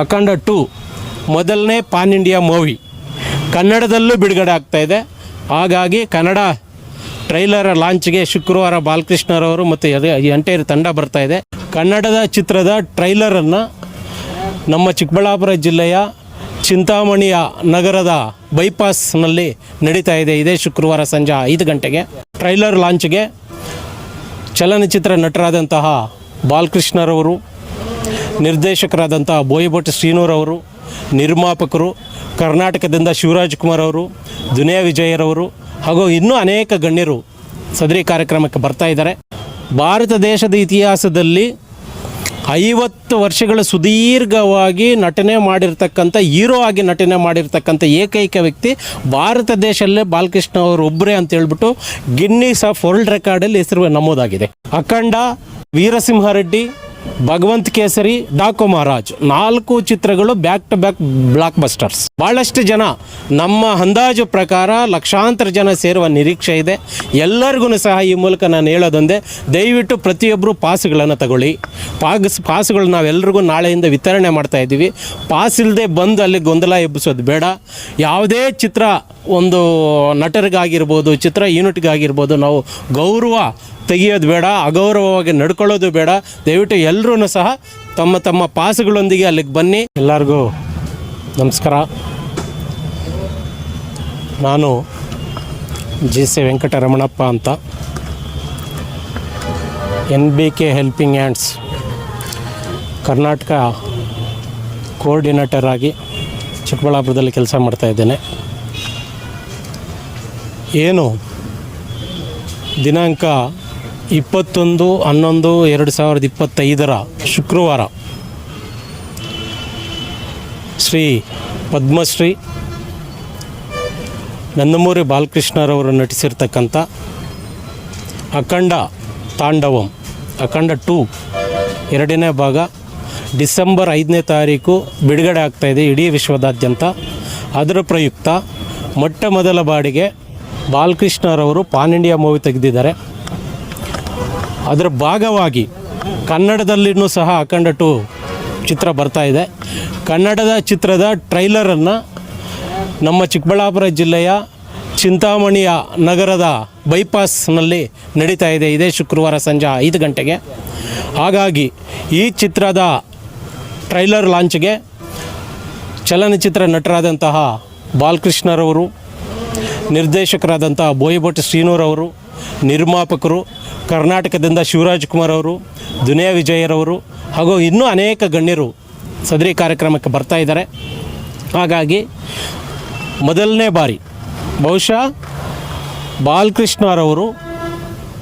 ಅಖಂಡ ಟು ಮೊದಲನೇ PAN India movie. ಕನ್ನಡದಲ್ಲೂ ಬಿಡುಗಡೆ ಆಗ್ತಾ ಇದೆ. ಹಾಗಾಗಿ ಕನ್ನಡ ಟ್ರೈಲರ್ ಲಾಂಚ್ಗೆ ಶುಕ್ರವಾರ ಬಾಲಕೃಷ್ಣರವರು ಮತ್ತು ಎಂಟೈರ್ ತಂಡ ಬರ್ತಾ ಇದೆ. ಕನ್ನಡದ ಚಿತ್ರದ ಟ್ರೈಲರನ್ನು ನಮ್ಮ ಚಿಕ್ಕಬಳ್ಳಾಪುರ ಜಿಲ್ಲೆಯ ಚಿಂತಾಮಣಿಯ ನಗರದ ಬೈಪಾಸ್ನಲ್ಲಿ ನಡೀತಾ ಇದೆ. ಇದೇ ಶುಕ್ರವಾರ ಸಂಜೆ ಐದು ಗಂಟೆಗೆ. ಟ್ರೈಲರ್ ಲಾಂಚ್ಗೆ ಚಲನಚಿತ್ರ ನಟರಾದಂತಹ ಬಾಲಕೃಷ್ಣರವರು ನಿರ್ದೇಶಕರಾದಂಥ ಬೋಯಭಟ್ ಶ್ರೀನೂರವರು ನಿರ್ಮಾಪಕರು, ಕರ್ನಾಟಕದಿಂದ ಶಿವರಾಜ್ ಕುಮಾರ್ ಅವರು, ದುನಿಯಾ ವಿಜಯರವರು ಹಾಗೂ ಇನ್ನೂ ಅನೇಕ ಗಣ್ಯರು ಸದರಿ ಕಾರ್ಯಕ್ರಮಕ್ಕೆ ಬರ್ತಾ ಇದ್ದಾರೆ. ಭಾರತ ದೇಶದ ಇತಿಹಾಸದಲ್ಲಿ ಐವತ್ತು ವರ್ಷಗಳ ಸುದೀರ್ಘವಾಗಿ ನಟನೆ ಮಾಡಿರ್ತಕ್ಕಂಥ, ಹೀರೋ ಆಗಿ ನಟನೆ ಮಾಡಿರ್ತಕ್ಕಂಥ ಏಕೈಕ ವ್ಯಕ್ತಿ ಭಾರತ ದೇಶದಲ್ಲೇ ಬಾಲಕೃಷ್ಣ ಅವರು ಒಬ್ಬರೇ ಅಂತ ಹೇಳ್ಬಿಟ್ಟು ಗಿನ್ನಿಸ್ ಆಫ್ ವರ್ಲ್ಡ್ ರೆಕಾರ್ಡಲ್ಲಿ ಹೆಸರು ನಮೂದಾಗಿದೆ. ಅಖಂಡ ವೀರಸಿಂಹರೆಡ್ಡಿ ಭಗವಂತ್ ಕೇಸರಿ, ಡಾಕು ಮಹಾರಾಜ್. ನಾಲ್ಕು ಚಿತ್ರಗಳು ಬ್ಯಾಕ್ ಟು ಬ್ಯಾಕ್ ಬ್ಲಾಕ್ ಬಸ್ಟರ್ಸ್ ಭಾಳಷ್ಟು ಜನ ನಮ್ಮ ಅಂದಾಜು ಪ್ರಕಾರ ಲಕ್ಷಾಂತರ ಜನ ಸೇರುವ ನಿರೀಕ್ಷೆ ಇದೆ. ಎಲ್ಲರಿಗೂ ಸಹ ಈ ಮೂಲಕ ನಾನು ಹೇಳೋದೊಂದೇ, ದಯವಿಟ್ಟು ಪ್ರತಿಯೊಬ್ಬರು ಪಾಸ್ಗಳನ್ನು ತಗೊಳ್ಳಿ. ಪಾಸ್ ಪಾಸ್ಗಳು ನಾವೆಲ್ಲರಿಗೂ ನಾಳೆಯಿಂದ ವಿತರಣೆ ಮಾಡ್ತಾ ಇದ್ದೀವಿ. ಪಾಸ್ ಇಲ್ಲದೆ ಬಂದು ಅಲ್ಲಿ ಗೊಂದಲ ಎಬ್ಬಿಸೋದು ಬೇಡ. ಯಾವುದೇ ಚಿತ್ರ ಒಂದು ನಟರಿಗಾಗಿರ್ಬೋದು, ಚಿತ್ರ ಯೂನಿಟ್ಗಾಗಿರ್ಬೋದು ನಾವು ಗೌರವ ತೆಗೆಯೋದು ಬೇಡ, ಅಗೌರವವಾಗಿ ನಡ್ಕೊಳ್ಳೋದು ಬೇಡ. ದಯವಿಟ್ಟು ಎಲ್ಲರೂ ಸಹ ತಮ್ಮ ತಮ್ಮ ಪಾಸುಗಳೊಂದಿಗೆ ಅಲ್ಲಿಗೆ ಬನ್ನಿ. ಎಲ್ಲರಿಗೂ ನಮಸ್ಕಾರ. ನಾನು ಜಿ ಸಿ ವೆಂಕಟರಮಣಪ್ಪ ಅಂತ. N B K helping hands. Karnataka coordinator ಆಗಿ ಚಿಕ್ಕಬಳ್ಳಾಪುರದಲ್ಲಿ ಕೆಲಸ ಮಾಡ್ತಾಯಿದ್ದೇನೆ ಏನು ದಿನಾಂಕ ಇಪ್ಪತ್ತೊಂದು, ಹನ್ನೊಂದು, ಎರಡು ಸಾವಿರದ ಇಪ್ಪತ್ತೈದರ ಶುಕ್ರವಾರ ಶ್ರೀ ಪದ್ಮಶ್ರೀ ನಂದಮೂರಿ ಬಾಲಕೃಷ್ಣರವರು ನಟಿಸಿರ್ತಕ್ಕಂಥ ಅಖಂಡ ತಾಂಡವಂ, ಅಖಂಡ ಟೂ, ಎರಡನೇ ಭಾಗ ಡಿಸೆಂಬರ್ ಐದನೇ ತಾರೀಕು ಬಿಡುಗಡೆ ಆಗ್ತಾಯಿದೆ ಇಡೀ ವಿಶ್ವದಾದ್ಯಂತ. ಅದರ ಪ್ರಯುಕ್ತ ಮೊಟ್ಟ ಮೊದಲ ಬಾಡಿಗೆ ಬಾಲಕೃಷ್ಣರವರು ಪಾನ್ ಇಂಡಿಯಾ ಮೂವಿ ತೆಗೆದಿದ್ದಾರೆ. ಅದರ ಭಾಗವಾಗಿ ಕನ್ನಡದಲ್ಲಿನೂ ಸಹ ಅಖಂಡ ಟು ಚಿತ್ರ ಬರ್ತಾ ಇದೆ. ಕನ್ನಡದ ಚಿತ್ರದ ಟ್ರೈಲರನ್ನು ನಮ್ಮ ಚಿಕ್ಕಬಳ್ಳಾಪುರ ಜಿಲ್ಲೆಯ ಚಿಂತಾಮಣಿಯ ನಗರದ ಬೈಪಾಸ್ನಲ್ಲಿ ನಡೀತಾ ಇದೆ. ಇದೇ ಶುಕ್ರವಾರ ಸಂಜೆ ಐದು ಗಂಟೆಗೆ. ಹಾಗಾಗಿ ಈ ಚಿತ್ರದ ಟ್ರೈಲರ್ ಲಾಂಚ್ಗೆ ಚಲನಚಿತ್ರ ನಟರಾದಂತಹ ಬಾಲಕೃಷ್ಣರವರು, ನಿರ್ದೇಶಕರಾದಂತಹ ಬೋಯಭಟ್ ಶ್ರೀನೂರವರು ನಿರ್ಮಾಪಕರು, ಕರ್ನಾಟಕದಿಂದ ಶಿವರಾಜ್ ಕುಮಾರ್ ಅವರು, ದುನಿಯಾ ವಿಜಯರವರು ಹಾಗೂ ಇನ್ನೂ ಅನೇಕ ಗಣ್ಯರು ಸದರಿ ಕಾರ್ಯಕ್ರಮಕ್ಕೆ ಬರ್ತಾ ಇದ್ದಾರೆ. ಹಾಗಾಗಿ ಮೊದಲನೇ ಬಾರಿ ಬಹುಶಃ ಬಾಲಕೃಷ್ಣರವರು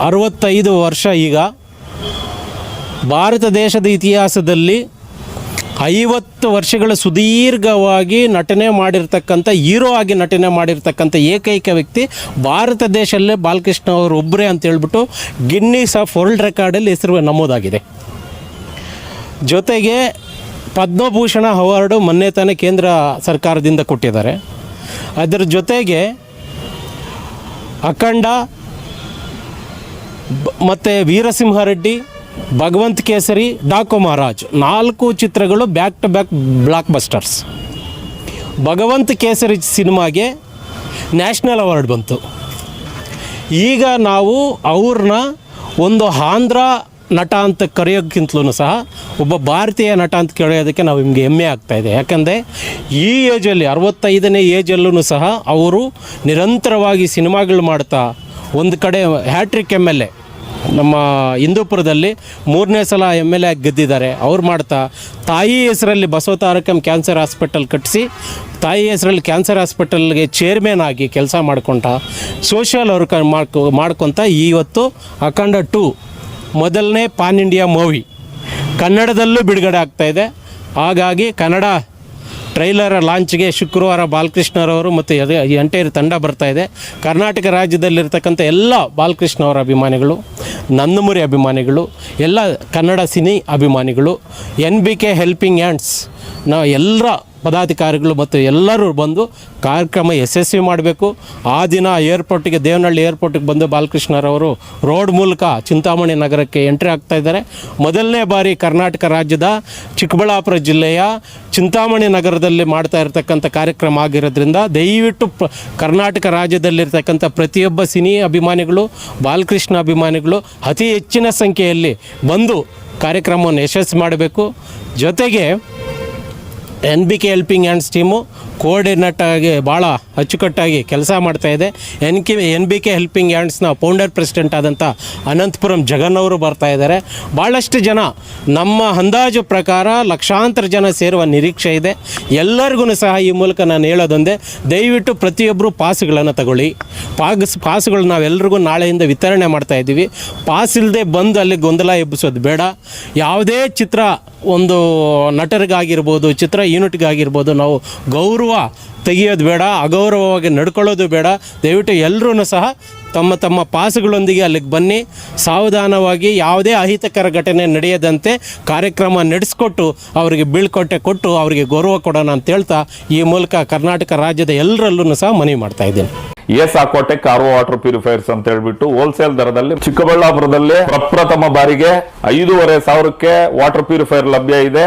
ಅರವತ್ತೈದು ವರ್ಷ ಈಗ ಭಾರತ ದೇಶದ ಇತಿಹಾಸದಲ್ಲಿ ಐವತ್ತು ವರ್ಷಗಳ ಸುದೀರ್ಘವಾಗಿ ನಟನೆ ಮಾಡಿರ್ತಕ್ಕಂಥ, ಹೀರೋ ಆಗಿ ನಟನೆ ಮಾಡಿರ್ತಕ್ಕಂಥ ಏಕೈಕ ವ್ಯಕ್ತಿ ಭಾರತ ದೇಶದಲ್ಲೇ ಬಾಲಕೃಷ್ಣ ಅವರು ಒಬ್ಬರೇ ಅಂತ ಹೇಳ್ಬಿಟ್ಟು ಗಿನ್ನಿಸ್ ಆಫ್ ವರ್ಲ್ಡ್ ರೆಕಾರ್ಡಲ್ಲಿ ಹೆಸರು ನಮೂದಾಗಿದೆ. ಜೊತೆಗೆ ಪದ್ಮಭೂಷಣ ಅವಾರ್ಡು ಮೊನ್ನೆ ತಾನೇ ಕೇಂದ್ರ ಸರ್ಕಾರದಿಂದ ಕೊಟ್ಟಿದ್ದಾರೆ. ಅದರ ಜೊತೆಗೆ ಅಖಂಡ ಮತ್ತು ವೀರಸಿಂಹರೆಡ್ಡಿ ಭಗವಂತ್ ಕೇಸರಿ ಡಾಕು ಮಹಾರಾಜ್ ನಾಲ್ಕು ಚಿತ್ರಗಳು back to back blockbusters Bhagavanth Kesari ಸಿನಿಮಾಗೆ ನ್ಯಾಷನಲ್ ಅವಾರ್ಡ್ ಬಂತು. ಈಗ ನಾವು ಅವ್ರನ್ನ ಒಂದು ಆಂಧ್ರ ನಟ ಅಂತ ಕರೆಯೋಕ್ಕಿಂತಲೂ ಸಹ ಒಬ್ಬ ಭಾರತೀಯ ನಟ ಅಂತ ಕರೆಯೋದಕ್ಕೆ ನಾವು ನಿಮಗೆ ಹೆಮ್ಮೆ ಆಗ್ತಾಯಿದೆ ಯಾಕಂದರೆ ಈ ಏಜಲ್ಲಿ ಅರವತ್ತೈದನೇ ಏಜಲ್ಲೂ ಸಹ ಅವರು ನಿರಂತರವಾಗಿ ಸಿನಿಮಾಗಳು ಮಾಡ್ತಾ, ಒಂದು ಕಡೆ ಹ್ಯಾಟ್ರಿಕ್ ಎಂ ಎಲ್ ಎ ನಮ್ಮ ಹಿಂದೂಪುರದಲ್ಲಿ ಮೂರನೇ ಸಲ ಎಂ ಎಲ್ ಎ ಗೆದ್ದಿದ್ದಾರೆ. ಅವ್ರು ಮಾಡ್ತಾ ತಾಯಿ ಹೆಸರಲ್ಲಿ ಬಸವ ತಾರಕಂ ಕ್ಯಾನ್ಸರ್ ಹಾಸ್ಪಿಟಲ್ ಕಟ್ಟಿಸಿ ತಾಯಿ ಹೆಸರಲ್ಲಿ ಕ್ಯಾನ್ಸರ್ ಹಾಸ್ಪಿಟಲ್ಗೆ ಚೇರ್ಮನ್ ಆಗಿ ಕೆಲಸ ಮಾಡ್ಕೊಂತ ಸೋಷಿಯಲ್ ವರ್ಕ್ ಮಾಡ್ಕೊ, ಮಾಡ್ಕೊತ ಇವತ್ತು ಅಖಂಡ ಟು ಮೊದಲನೇ ಪಾನ್ ಇಂಡಿಯಾ ಮೂವಿ ಕನ್ನಡದಲ್ಲೂ ಬಿಡುಗಡೆ ಆಗ್ತಾಯಿದೆ ಹಾಗಾಗಿ ಕನ್ನಡ ಟ್ರೈಲರ್ ಲಾಂಚ್ಗೆ ಶುಕ್ರವಾರ ಬಾಲಕೃಷ್ಣರವರು ಮತ್ತು ಎಂಟೈರ್ ತಂಡ ಬರ್ತಾ ಇದೆ. ಕರ್ನಾಟಕ ರಾಜ್ಯದಲ್ಲಿರ್ತಕ್ಕಂಥ ಎಲ್ಲ ಬಾಲಕೃಷ್ಣ ಅವರ ಅಭಿಮಾನಿಗಳು ನಂದಮುರಿ ಅಭಿಮಾನಿಗಳು ಎಲ್ಲ ಕನ್ನಡ ಸಿನಿ ಅಭಿಮಾನಿಗಳು N B K helping hands ನಾವು ಎಲ್ಲರ ಪದಾಧಿಕಾರಿಗಳು ಮತ್ತು ಎಲ್ಲರೂ ಬಂದು ಕಾರ್ಯಕ್ರಮ ಯಶಸ್ವಿ ಮಾಡಬೇಕು. ಆ ದಿನ ಏರ್ಪೋರ್ಟಿಗೆ, ದೇವನಹಳ್ಳಿ ಏರ್ಪೋರ್ಟಿಗೆ ಬಂದು ಬಾಲಕೃಷ್ಣರವರು ರೋಡ್ ಮೂಲಕ ಚಿಂತಾಮಣಿ ನಗರಕ್ಕೆ ಎಂಟ್ರಿ ಆಗ್ತಾ ಇದ್ದಾರೆ. ಮೊದಲನೇ ಬಾರಿ ಕರ್ನಾಟಕ ರಾಜ್ಯದ ಚಿಕ್ಕಬಳ್ಳಾಪುರ ಜಿಲ್ಲೆಯ ಚಿಂತಾಮಣಿ ನಗರದಲ್ಲಿ ಮಾಡ್ತಾ ಇರತಕ್ಕಂಥ ಕಾರ್ಯಕ್ರಮ ಆಗಿರೋದ್ರಿಂದ ದಯವಿಟ್ಟು ಕರ್ನಾಟಕ ರಾಜ್ಯದಲ್ಲಿರ್ತಕ್ಕಂಥ ಪ್ರತಿಯೊಬ್ಬ ಸಿನಿ ಅಭಿಮಾನಿಗಳು, ಬಾಲಕೃಷ್ಣ ಅಭಿಮಾನಿಗಳು ಅತಿ ಹೆಚ್ಚಿನ ಸಂಖ್ಯೆಯಲ್ಲಿ ಬಂದು ಕಾರ್ಯಕ್ರಮವನ್ನು ಯಶಸ್ವಿ ಮಾಡಬೇಕು. ಜೊತೆಗೆ N B K helping hands team coordinate ಆಗಿ ಭಾಳ ಅಚ್ಚುಕಟ್ಟಾಗಿ ಕೆಲಸ ಮಾಡ್ತಾ ಇದೆ. N K N B K helping ಹ್ಯಾಂಡ್ಸ್ನ founder president ಆದಂಥ ಅನಂತಪುರಂ ಜಗನ್ ಅವರು ಬರ್ತಾ ಇದ್ದಾರೆ. ಭಾಳಷ್ಟು ಜನ ನಮ್ಮ ಅಂದಾಜು ಪ್ರಕಾರ ಲಕ್ಷಾಂತರ ಜನ ಸೇರುವ ನಿರೀಕ್ಷೆ ಇದೆ. ಎಲ್ಲರಿಗೂ ಸಹ ಈ ಮೂಲಕ ನಾನು ಹೇಳೋದೊಂದೇ, ದಯವಿಟ್ಟು ಪ್ರತಿಯೊಬ್ಬರು ಪಾಸ್ಗಳನ್ನು ತಗೊಳ್ಳಿ. ಪಾಸ್ ಪಾಸ್ಗಳು ನಾವೆಲ್ಲರಿಗೂ ನಾಳೆಯಿಂದ ವಿತರಣೆ ಮಾಡ್ತಾ ಇದ್ದೀವಿ. ಪಾಸ್ ಇಲ್ಲದೆ ಬಂದು ಅಲ್ಲಿ ಗೊಂದಲ ಎಬ್ಬಿಸೋದು ಬೇಡ. ಯಾವುದೇ ಚಿತ್ರ ಒಂದು ನಟರಿಗಾಗಿರ್ಬೋದು, ಚಿತ್ರ ಯೂನಿಟ್ಗಾಗಿರ್ಬೋದು. ನಾವು ಗೌರವ ತೆಗೆಯೋದು ಬೇಡ, ಅಗೌರವವಾಗಿ ನಡ್ಕೊಳ್ಳೋದು ಬೇಡ. ದಯವಿಟ್ಟು ಎಲ್ಲರೂ ಸಹ ತಮ್ಮ ತಮ್ಮ ಪಾಸುಗಳೊಂದಿಗೆ ಅಲ್ಲಿಗೆ ಬನ್ನಿ. ಸಾವಧಾನವಾಗಿ ಯಾವುದೇ ಅಹಿತಕರ ಘಟನೆ ನಡೆಯದಂತೆ ಕಾರ್ಯಕ್ರಮ ನಡೆಸ್ಕೊಟ್ಟು, ಅವರಿಗೆ ಬೀಳ್ಕೊಟ್ಟೆ ಕೊಟ್ಟು, ಅವರಿಗೆ ಗೌರವ ಕೊಡೋಣ ಅಂತ ಹೇಳ್ತಾ ಈ ಮೂಲಕ ಕರ್ನಾಟಕ ರಾಜ್ಯದ ಎಲ್ಲರಲ್ಲೂ ಸಹ ಮನವಿ ಮಾಡ್ತಾ ಇದ್ದೀನಿ. S Aquatech R water purifiers ಅಂತ ಹೇಳ್ಬಿಟ್ಟು ಹೋಲ್ಸೇಲ್ ದರದಲ್ಲಿ ಚಿಕ್ಕಬಳ್ಳಾಪುರದಲ್ಲಿ ಪ್ರಪ್ರಥಮ ಬಾರಿಗೆ ಐದೂವರೆ ಸಾವಿರಕ್ಕೆ ವಾಟರ್ ಪ್ಯೂರಿಫೈರ್ ಲಭ್ಯ ಇದೆ.